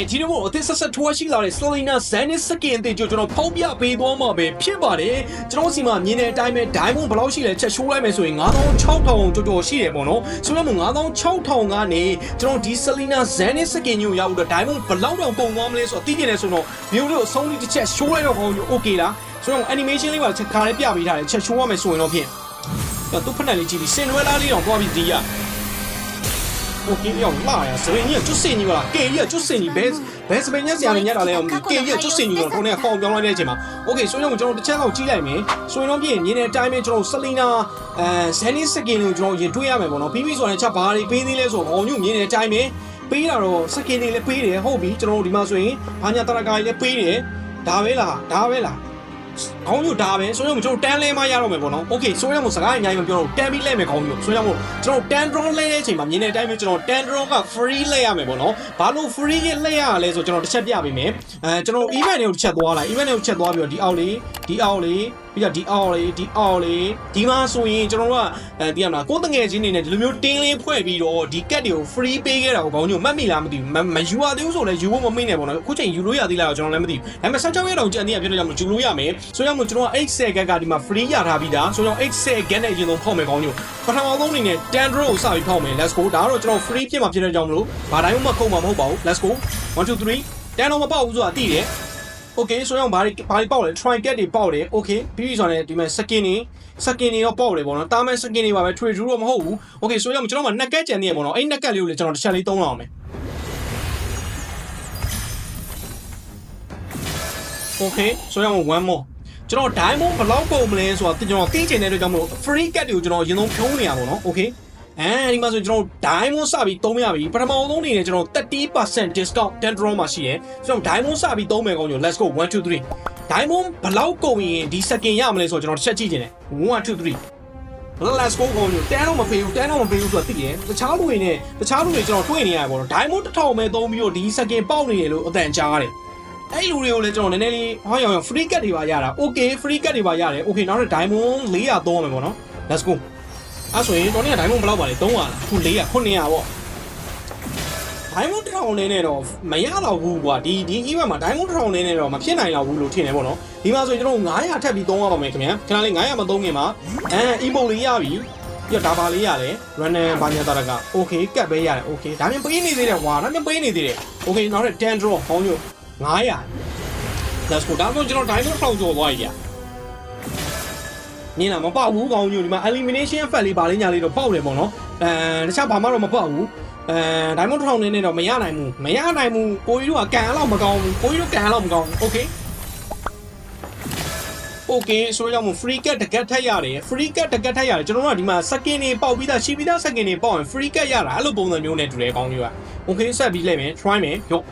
ရင်ဒီနေ့မို့အသစ်ဆက်ဆက်ထိုးရှိလာတဲ့ Selena Zanis စကင်အသစ်ကိုကျွန်တော်ဖောက်ပြပေးသွားမှာပဲဖြစ်ပါတယ်ကျွန်တော်စီမှာမြင်တဲ့အတိုင်းပဲ Diamond ဘယ်လောက်ရှိလဲချက်ရှိုးလိုက်မယ်ဆိုရင်9600ကျော်ကျော်ရှိတယ်ပေါ့နော်ဆိုတော့မို့9600ကနေကျွန်တော်ဒီ Selena Zanis စကင်ညိုရောက်တော့ Diamond ဘယ်လောက်တောင်ပုံသွားမလဲဆိုတော့သိကျင်နေဆိုတော့မျိုးလို့အဆုံးလေးတစ်ချက်ရှိုးလိုက်တော့ခေါင်းကို okay လားဆိုတော့ animation လေးပါချက်ခါလေးပြပေးထားတယ်ချက်ရှိုးရမယ်ဆိုရင်တော့ဖြင့်တော့သူ့ဖက်နဲ့လေးကြည့်ပြီးစင်ရွဲလားလေးတော့ပွားပြီးဒီရ 我给你要骂呀！谁你就谁你吧，给你就谁你，别别是别人家人家打来，给你就谁你了，同你好ပြောင်းလိုက်တဲ့အချိန်မှာ Okay ဆိုရင်ကျွန်တော်တစ်ချက်လောက်ကြည့်လိုက်မယ်ဆိုရင်တော့ပြင်နေတဲ့အတိုင်းပဲကျွန်တော်ဆလီနာအဲဇန်နီစကင်ကိုကျွန်တော်ရင်တွေးရမယ်ပေါ့နော်ပြီးပြီဆိုရင်ချက်ဘာတွေပေးသေးလဲဆိုတော့ဘောင်ညွမြင်နေတဲ့အတိုင်းပဲပေးတာတော့စကင်တွေလည်းပေးတယ်ဟုတ်ပြီကျွန်တော်တို့ဒီမှာဆိုရင်ဘာညာတရကာကြီးလည်းပေးတယ်ဒါပဲလားဒါပဲလား ခေါင်းညဒါပဲဆိုရင်ကျွန်တော်တန်းလဲမရတော့မယ်ပေါ့နော်โอเคဆိုရင်မို့စကားအများကြီးမပြောတော့တန်းပြီးလဲမယ်ခေါင်းညဆိုရင်မို့ကျွန်တော်တန်း draw လဲတဲ့အချိန်မှာမြင်တဲ့အတိုင်းပဲကျွန်တော်တန်း draw က free လဲရမယ်ပေါ့နော်ဘာလို့ free ရဲ့လဲရလဲဆိုကျွန်တော်တစ်ချက်ပြပေးမယ်အဲကျွန်တော် event တွေကိုတစ်ချက်သွားလိုက် event တွေကိုတစ်ချက်သွားပြီးတော့ဒီအောက်လေးဒီအောက်လေး ပြီးတော့ဒီအောက်လေးဒီအောက်လေးဒီမှာဆိုရင်ကျွန်တော်တို့ကအဲဒီရမလားကိုယ်တငယ်ချင်းနေနဲ့ဒီလိုမျိုးတင်းလေးဖွဲ့ပြီးတော့ဒီ cat တွေကို free ပေးခဲ့တာကိုခေါင်းညိုမှတ်မိလားမသိဘူးမမယူရသေးဘူးဆိုလည်းယူဖို့မမိနဲ့ပေါ့နော်အခုချိန်ယူလို့ရသေးလားတော့ကျွန်တော်လည်းမသိဘူးဒါပေမဲ့16ရက်တောင်ကြံနေရဖြစ်တော့ကြောင့်ယူလို့ရမယ်ဆိုတော့ကျွန်တော်က8 get ကဒီမှာ free ရထားပြီးသားဆိုတော့8 get နဲ့ရင်တော့ဖောက်မယ်ခေါင်းညိုပထမဆုံးအနေနဲ့10 draw ကိုစပြီးဖောက်မယ် let's go ဒါကတော့ကျွန်တော် free ဖြစ်မှာဖြစ်တဲ့ကြောင့်မလို့ဘာတိုင်းမှခုံမှာမဟုတ်ပါဘူး let's go 1 2 3 10တော့မပေါက်ဘူးဆိုတာသိတယ် okay ဆိုတော့ဘာတွေဘာတွေပေါက်လဲ try get တွေပေါက်တယ် okay ပြီးပြီဆိုတော့ဒီမှာ skin တွေ skin တွေတော့ပေါက်တယ်ပေါ့နော်တာမန် skin တွေပါပဲ trade တော့မဟုတ်ဘူး okay ဆိုတော့ကျွန်တော်မှနှစ်ကက်ကြံနေရပေါ့နော်အဲ့နှစ်ကက်လေးကိုလည်းကျွန်တော်တစ်ချက်လေးသုံးလောက်အောင်မယ် okay ဆိုတော့ one more ကျွန်တော် diamond ဘယ်လောက်ပုံမလဲဆိုတာကျွန်တော်သိချင်တဲ့အတွက်ကြောင့်မလို့ free cat တွေကိုကျွန်တော်ရင်ဆုံးဖြုံးနေရပါတော့ okay အဲဒီမှာဆိုကျွန်တော် diamond စပြီးသုံးရပြီပထမဆုံးအနေနဲ့ကျွန်တော်30% discount 10 draw မှာရှိရယ်ကျွန်တော် diamond စပြီးသုံးမယ်ကောင်းကျွန်တော် let's go 1 2 3 diamond ဘယ်လောက်ကုန်ရင်ဒီ second ရမလဲဆိုတော့ကျွန်တော်တစ်ချက်ကြည့်ချင်တယ်1 2 3 let's go ကောင်းကျွန်တော်10တော့မပေးဘူး10တော့မပေးဘူးဆိုတာသိတယ်တခြားလူတွေနဲ့တခြားလူတွေကျွန်တော်တွေ့နေရပါတော့ diamond တစ်ထောင်ပဲသုံးပြီးတော့ဒီ second ပေါက်နေတယ်လို့အတန်ကြားတယ်အဲ့လူတွေကိုလည်းကျွန်တော်နည်းနည်းလေးဟောရောင်ရောင် free cut တွေပါရတာ okay free cut တွေပါရတယ် okay နောက်တော့ diamond 400သုံးရမယ်ပေါ့နော် let's go အဲ့ဆိုရင်တော်နေက diamond ဘယ်လောက်ပါလဲ300လားခု400 900ပေါ့ diamond တစ်ထောင်နဲ့တော့မရတော့ဘူးကွာဒီဒီ event မှာ diamond တစ်ထောင်နဲ့တော့မဖြစ်နိုင်တော့ဘူးလို့ထင်တယ်ပေါ့နော်ဒီမှာဆိုရင်ကျွန်တော်900ထပ်ပြီးသုံးရပါမယ်ခင်ဗျာခဏလေး900မသုံးခင်မှာအဲ emote လေးရပြီပြတော့ဒါပါလေးရတယ် runner ဘာညာတာက okay ကတ်ပဲရတယ် okay ဒါပြင်ပေးနေသေးတယ်ကွာဒါပြင်ပေးနေသေးတယ် okay နောက်တဲ့10 draw ဟောင်းညို900 let's go ဒါဆိုကျွန်တော် diamond ထောင်ကျော်သွားပြီကြာ မြင်လားမပေါက်ဘူးကောင်းညိုဒီမှာ elimination effect လေးပါလေးညာလေးတော့ပေါက်တယ်ပေါ့နော်အဲတခြားဘာမှတော့မပေါက်ဘူးအဲ diamond ထောင်နေနေတော့မရနိုင်ဘူးမရနိုင်ဘူးကိုကြီးတို့ကကန်တော့မကောင်းဘူးကိုကြီးတို့ကန်တော့မကောင်းဘူး okay okay ဆိုတော့မို့ free cut တကက်ထက်ရတယ် free cut တကက်ထက်ရတယ်ကျွန်တော်တို့ကဒီမှာ second တွေပေါက်ပြီးသားရှိပြီးသား second တွေပေါက်ရင် free cut ရတာအဲ့လိုပုံစံမျိုးနဲ့တူတယ်ကောင်းကြီးက okay ဆက်ပြီးလိုက်မယ် try မယ်ရော့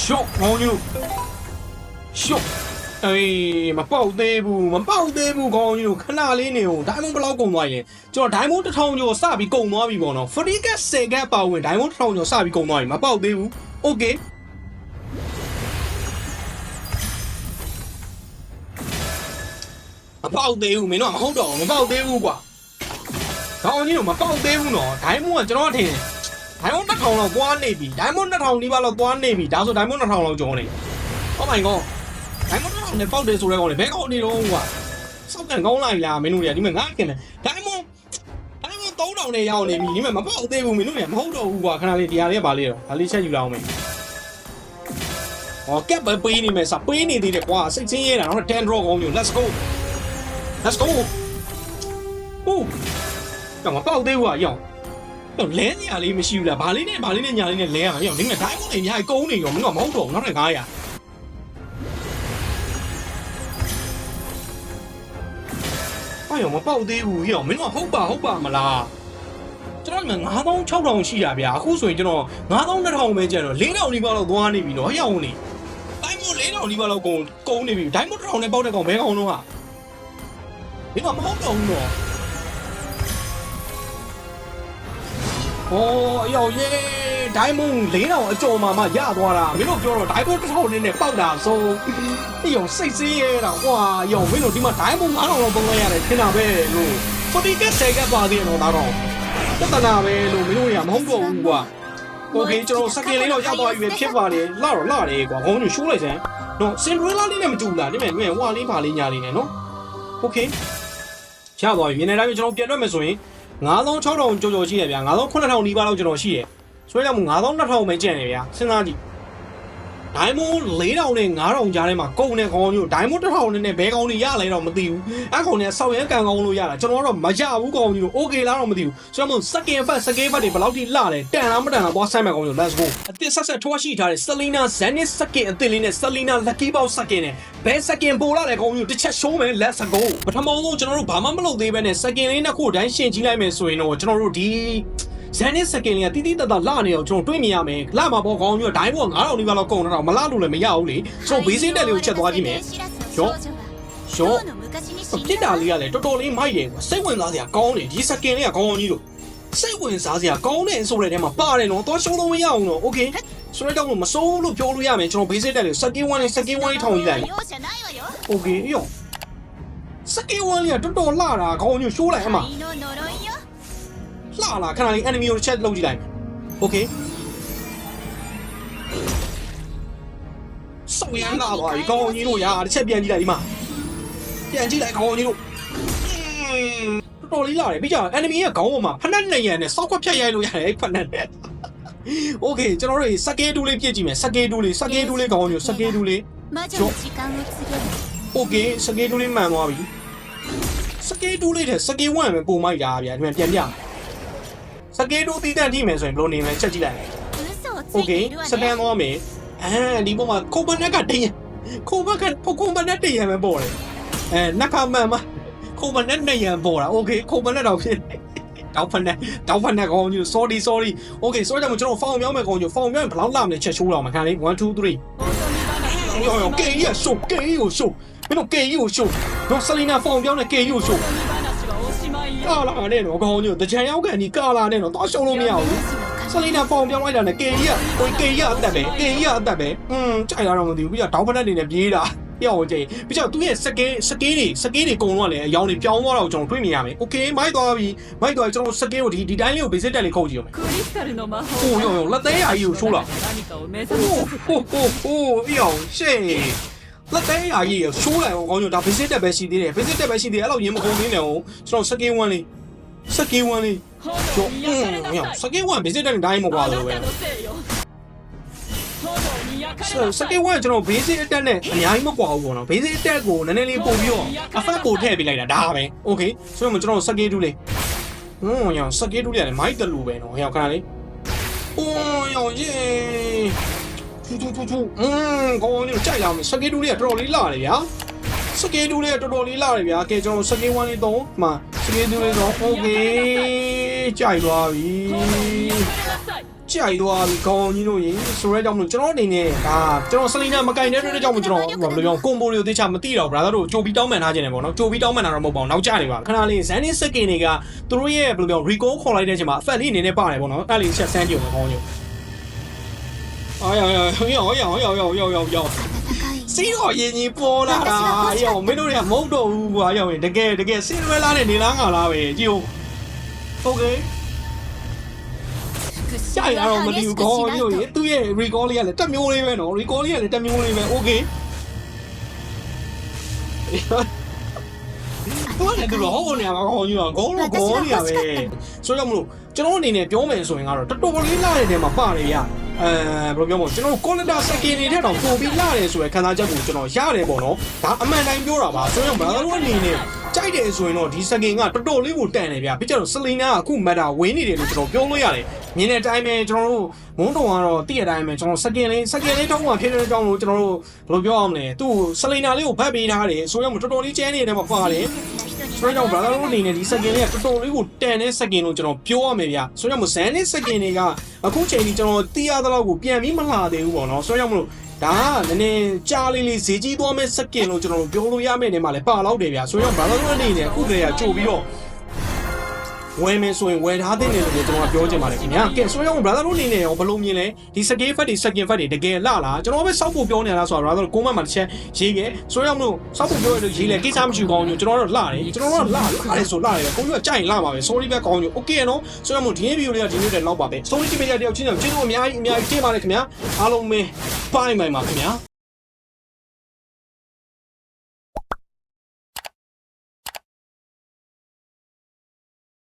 ရှော့ကောင်းညိုရှော့ အေးမပေါက်သေးဘူးမပေါက်သေးဘူးကောင်းညိုခဏလေးနေဦးဒိုင်မွန်ဘယ်လောက်ကုန်သွားရင်ကျွန်တော်ဒိုင်မွန်တစ်ထောင်ကျော်စပြီးကုန်သွားပြီပေါ့နော်ဖရီကက်10ကက်ပါဝင်ဒိုင်မွန်တစ်ထောင်ကျော်စပြီးကုန်သွားပြီမပေါက်သေးဘူးโอเคမပေါက်သေးဘူးမင်းတို့ကမဟုတ်တော့ဘူးမပေါက်သေးဘူးကွာကောင်းညိုမပေါက်သေးဘူးနော်ဒိုင်မွန်ကကျွန်တော်ထင်တယ် ဒိုင်မွန်တစ်ထောင်လောက်သွားနေပြီဒိုင်မွန်တစ်ထောင်နီးပါးလောက်သွားနေပြီဒါဆိုဒိုင်မွန်တစ်ထောင်လောက်ကျော်နေ Oh my god ဒိုင်မွန်တစ်ထောင်နဲ့ပေါက်တယ်ဆိုတဲ့ကောင်လေဘဲကောင်နေတော့ကွာစောက်ကန်ကောင်းလိုက်လားမင်းတို့တွေကဒီမှာငါခင်တယ်ဒိုင်မွန်ဒိုင်မွန်3000နဲ့ရောက်နေပြီဒီမှာမပေါက်သေးဘူးမင်းတို့တွေကမဟုတ်တော့ဘူးကွာခဏလေးတရားလေးကပါလေးတော့ဒါလေးချက်ယူလာအောင်မယ်ဟောကက်ပဲပေးနေမယ်စပေးနေသေးတယ်ကွာစိတ်ချင်းရဲတာတော့10 draw ကောင်းညို let's go let's go ဟုတ်တော့မပေါက်သေးဘူးอ่ะရောက်တော့လဲနေရလေးမရှိဘူးလားဘာလေးနဲ့ဘာလေးနဲ့ညာလေးနဲ့လဲရမှာရောဒီမှာဒိုင်းမုန်းနေညာကုန်းနေရောမင်းကမဟုတ်တော့ဘူးနောက်ထပ်900 အဲ့ရောမပေါက်သေးဘူးရောမင်းကဟုတ်ပါဟုတ်ပါမလားကျွန်တော်က9000 6000ရှိတာဗျာအခုဆိုရင်ကျွန်တော်9000 2000ပဲကျန်တော့4000နီးပါးလောက်သွားနေပြီနော်ဟဲ့အောင်နေဒိုင်းမုန်း4000နီးပါးလောက်ကုန်ကုန်နေပြီဒိုင်းမုန်း1000နဲ့ပေါက်တဲ့ကောင်ဘဲကောင်တော့ဟာမင်းကမဟုတ်တော့ဘူးနော်။အော်အယောရဲ ဒိုင်းမုံ၄တောင်အကျော်မှာမှရသွားတာမင်းတို့ပြောတော့ဒိုင်းမုံတစ်ထောင်နဲ့ပေါက်တာဆိုအယောစိတ်ဆေးရဲတာဟွာယောမင်းတို့ဒီမှာဒိုင်းမုံ9000လောက်ပုံလိုက်ရတယ်ထင်တာပဲလို့ဖတီကက်ဆယ်ကပ်ပါသေးတယ်တော့ဒါတော့တတနာပဲလို့မင်းတို့ရမဟုတ်တော့ဘူးကွာ โอเคကျွန်တော်စကင်လေးတော့ရောက်သွားပြီပဲဖြစ်ပါတယ်လှတော့လှတယ်ကွာခေါင်းညရှိုးလိုက်စမ်းနော်စင်ဒရလာလေးနဲ့မတူလားဒီမဲ့ဒီမဲ့ဟွာလေးပါလေးညာလေးနဲ့နော်โอเคရသွားပြီမြင်နေတိုင်းကျွန်တော်ပြန်တွက်မယ်ဆိုရင်9000 6000ကြော်ကြော်ရှိရဗျာ9000 9000နီးပါးလောက်ကျွန်တော်ရှိရ ဆိုရမှု9000 2000ပဲကျန်နေဗျာစဉ်းစားကြည့်ဒိုင်မွန်4000နဲ့9000ကြားထဲမှာကုန်တဲ့ခေါင်းမျိုးဒိုင်မွန်1000နဲ့ဘဲကောင်းတွေရလဲတော့မသိဘူးအဲ့ကောင်နဲ့ဆောက်ရဲကန်ကောင်းလို့ရတာကျွန်တော်ကတော့မရဘူးကောင်ကြီးတို့ okay လားတော့မသိဘူးဆိုတော့စကင်ဖတ်စကေးဖတ်တွေဘယ်လောက်ထိလှတယ်တန်လားမတန်လားသွားဆိုင်မဲ့ကောင်ကြီး let's go အသစ်ဆက်ဆက်ထွားရှိထားတဲ့ Selena Zenith စကင်အသစ်လေးနဲ့ Selena Lucky Box စကင်နဲ့ဘယ်စကင်ပို့လာတဲ့ကောင်ကြီးတစ်ချက်ရှိုးမယ် let's go ပထမဆုံးကျွန်တော်တို့ဘာမှမလုပ်သေးဘဲနဲ့စကင်လေးနှစ်ခုတိုင်းရှင်းကြည့်လိုက်မယ်ဆိုရင်တော့ကျွန်တော်တို့ဒီ ဇန်နစ်စကင်လေးကတိတိတတ်တလှနေအောင်ကျွန်တော်တွေးမြင်ရမယ်။လှမှာပေါ့ကောင်းမျိုးဒိုင်းဘော9000နီးပါးလောက်ကုန်တော့မလှလို့လည်းမရဘူးလေ။ကျွန်တော်ဘေးစင်းတက်လေးကိုချက်သွားကြည့်မယ်။ရောရောပြစ်တာလေးကလည်းတော်တော်လေးမိုက်တယ်ကွာ။စိတ်ဝင်စားစရာကောင်းတယ်ဒီစကင်လေးကကောင်းကြီးလို့စိတ်ဝင်စားစရာကောင်းတယ်ဆိုတဲ့ထဲမှာပါတယ်နော်။သွားရှုံးလို့မရအောင်နော်။ Okay ။ဆိုတော့ကြောင့်မစိုးလို့ပြောလို့ရမယ်ကျွန်တော်ဘေးစင်းတက်လေးစကင်1လေးစကင်1လေးထောင်ကြည့်လိုက်။ Okay ရောစကင်1လေးကတော်တော်လှတာကောင်းကြီးရှိုးလိုက်အမ လှလာခဏလေး enemy ကိုချက်လုပ်ကြည့်လိုက်မယ်။ Okay ဆောက်ရမ်းလာပါပြီကောင်းကြီးတို့ရာတစ်ချက်ပြန်ကြည့်လိုက်ဒီမှာပြန်ကြည့်လိုက်ကောင်းကြီးတို့တော်တော်လေးလာတယ်ပြီးကြ enemy ရဲ့ခေါင်းပေါ်မှာဖနက်နှစ်ရံနဲ့စောက်ခွက်ဖြတ်ရိုက်လို့ရတယ်အဲ့ဖနက်နဲ့ Okay ကျွန်တော်တို့စကေးတူးလေးပြည့်ကြည့်မယ်စကေးတူးလေးစကေးတူးလေးကောင်းကြီးစကေးတူးလေး Okay စကေးတူးလေးမှန်သွားပြီစကေးတူးလေးတဲ့စကေးဝမ်ပဲပုံမိုက်တာဗျာဒီမှာပြန်ပြ စကေးတူးတီးတန့်ထိမယ်ဆိုရင်ဘယ်လိုနေမလဲချက်ကြည့်လိုက်မယ် โอเคစတန်သွားမယ်အဲဒီပုံမှာခိုဘနက်ကတည်ရခိုဘကဖခိုဘနက်တည်ရမယ်ပေါ့လေအဲနခမန်မခိုဘနက်နဲ့ရန်ပေါ်တာโอเคခိုဘနက်တော့ဖြစ်တောက်ဖက်နဲ့တောက်ဖက်နဲ့ကောင်းကြီး sorry sorry okay sorry ကျွန်တော်ဖောင်ပြောင်းမယ်ကောင်းကြီးဖောင်ပြောင်းဘယ်လောက်လာမလဲချက်ရှိုးတော့မှာခံလေး1 2 3ယောယောကေကြီးရှိုးကေကြီးကိုရှိုးမင်းတို့ကေကြီးကိုရှိုးတော့ဆလီနာဖောင်ပြောင်းနဲ့ကေကြီးကိုရှိုး ကာလာနဲ့တော့ခေါင်းညိုတကြံရောက်ကန်ကြီးကာလာနဲ့တော့တော့ရှုံးလို့မရဘူးဆလီနာပေါင်ပြောင်းလိုက်တာနဲ့ကေကြီးကကိုကေကြီးကအသက်ပဲကေကြီးကအသက်ပဲอืมကြိုက်လာတော့မသိဘူးပြီးတော့ဒေါင်းဖက်နဲ့နေနဲ့ပြေးတာပြောင်းကြည့်ပြီးတော့သူရဲ့စကေးစကေးတွေစကေးတွေအကုန်လုံးကလည်းအယောင်တွေပြောင်းသွားတော့ကျွန်တော်တွေ့မြင်ရမယ်โอเคမိုက်သွားပြီမိုက်သွားပြီကျွန်တော်စကေးကိုဒီဒီတိုင်းလေးကို basic တက်လေးခုတ်ကြည့်ရမယ်ဟိုရောရောလက်သေးရာကြီးကိုရှိုးလာဟိုဟိုဟိုအယောင်ရှေ့ လက်တဲရာကြီးရရှိုးလိုက်အောင်ကောင်းညိုဒါ visit တက်ပဲရှိသေးတယ် visit တက်ပဲရှိသေးတယ်အဲ့လောက်ရင်မကုန်သေးနဲ့အောင်ကျွန်တော် second one လေးစကေးဝမ်းလေးကျော်အင်းမြောက်စကေးဝမ်းဗစ်စစ်တိုင်းတိုင်းမကွာလို့ပဲစကေးဝမ်းကျွန်တော် basic attack နဲ့အများကြီးမကွာဘူးပေါ့နော် basic attack ကိုနည်းနည်းလေးပို့ပြီးတော့ effect ကိုထည့်ပေးလိုက်တာဒါပဲ okay ဆိုတော့ကျွန်တော်စကေးတူးလေးဟွန်းရောစကေးတူးလေးရတယ်မိုက်တလူပဲနော်ဟောခဏလေးဟွန်းရောရေ ထူးထူးထူးอืมကောင်းကောင်းလေးကိုကြိုက်လာမယ်စကေတူးလေးကတော်တော်လေးလာတယ်ဗျာစကေတူးလေးကတော်တော်လေးလာတယ်ဗျာကဲကျွန်တော်စကေ1လေးတော့မှစကေတူးလေးတော့โอเคကြိုက်သွားပြီကြိုက်သွားပြီကောင်းကောင်းကြီးတို့ရင်ဆိုရဲကြောင့်မလို့ကျွန်တော်အနေနဲ့ဒါကျွန်တော်ဆလီနာမကင်တဲ့အတွက်ကြောင့်မကျွန်တော်ဘယ်လိုပြောကွန်ဘိုတွေကိုသိချမသိတော့ brother တို့ကြိုပြီးတောင်းပန်ထားခြင်းတယ်ပေါ့နော်ကြိုပြီးတောင်းပန်တာတော့မဟုတ်ပါဘူးနောက်ကျနေပါခဏလေးဇန်နစ်စကင်တွေကသူတို့ရဲ့ဘယ်လိုပြော recall ခေါ်လိုက်တဲ့အချိန်မှာ effect လေးအနေနဲ့ပါတယ်ပေါ့နော်အဲ့လေးချက်ဆန်းကြည့်အောင်ခေါင်းကြီး အာယောယောယောယောယောယောယောယောယောစီတော့ရင်ကြီးပေါ်လာတာယောမင်းတို့တွေကမဟုတ်တော့ဘူးကွာယောရင်တကယ်တကယ်စင်ရွဲလာတဲ့နေလားငါလားပဲကြည့်ဦး okay ကြိုက်ရတော့မသိဘူးကောညို့ရေသူ့ရဲ့ recall လေးကလည်းတက်မျိုးလေးပဲနော် recall လေးကလည်းတက်မျိုးလေးပဲ okay ဘာလဲသူတော့ဟောနေမှာကောင်းကြီးကခေါင်းတော့ခေါင်းနေရပဲဆိုတော့မလို့ကျွန်တော်အနေနဲ့ပြောမယ်ဆိုရင်ကတော့တော်တော်လေးလာတဲ့ထဲမှာပါတယ်ဗျ အဲဘယ်လိုပြောမလဲကျွန်တော်ကိုလတာစကင်နေတဲ့တော့ပို့ပြီးလာတယ်ဆိုရယ်ခံစားချက်ကိုကျွန်တော်ရတယ်ပေါ့နော်ဒါအမှန်တိုင်းပြောတာပါဆိုရင်ဘာလို့အနေနဲ့ကြိုက်တယ်ဆိုရင်တော့ဒီစကင်ကတော်တော်လေးကိုတန်တယ်ဗျပြီးကြတော့ဆလီနာကအခုမက်တာဝင်းနေတယ်လို့ကျွန်တော်ပြောလို့ရတယ်မြင်တဲ့အတိုင်းပဲကျွန်တော်တို့မုန်းတော်ကတော့တည့်တဲ့အတိုင်းပဲကျွန်တော်စကင်လေးစကင်လေးတောင်းမှဖြစ်တဲ့အကြောင်းကိုကျွန်တော်တို့ဘယ်လိုပြောအောင်လဲသူ့ဆလီနာလေးကိုဗတ်ပေးထားတယ်ဆိုရင်တော်တော်လေးကျန်းနေတဲ့မှာပါတယ် ဆိုတော့ brother တို့အနေနဲ့ဒီ second လေးကတော်တော်လေးကိုတန်တဲ့ second လို့ကျွန်တော်ပြောရမယ်ဗျဆိုတော့မဇန်နဲ့ second တွေကအခုချိန်ကြီးကျွန်တော်တီးရတဲ့လောက်ကိုပြန်ပြီးမလာသေးဘူးပေါ့နော်ဆိုတော့မလို့ဒါကနည်းနည်းကြားလေးလေးဈေးကြီးသွားမဲ့ second လို့ကျွန်တော်ပြောလို့ရမယ့်နေမှာလဲပါတော့တယ်ဗျဆိုတော့ brother တို့အနေနဲ့အခုတည်းကကြိုပြီးတော့ ဝယ်မယ်ဆိုရင်ဝယ်ထားတဲ့နေလို့ကျွန်တော်ကပြောချင်ပါတယ်ခင်ဗျာကဲဆိုတော့ brother တို့အနေနဲ့ရောဘယ်လိုမြင်လဲဒီ scale fat တွေ second fat တွေတကယ်လာလားကျွန်တော်ပဲစောက်ဖို့ပြောနေရလားဆိုတာ brother တို့ comment မှာတစ်ချက်ရေးခဲ့ဆိုတော့မလို့စောက်ဖို့ပြောရလို့ရေးလဲကိစ္စမရှိကောင်းညကျွန်တော်တို့လာတယ်ကျွန်တော်တို့ကလာလာတယ်ဆိုလာတယ်ကိုကြီးကကြိုင်လာပါပဲ sorry ပဲကောင်းည okay နော်ဆိုတော့မလို့ဒီနေ့ video လေးကဒီနေ့တည်းလောက်ပါပဲ sorry တိပိကြတယောက်ချင်းတော့ကျေးဇူးအများကြီးအများကြီးတင်ပါတယ်ခင်ဗျာအားလုံးပဲ bye bye ပါခင်ဗျာ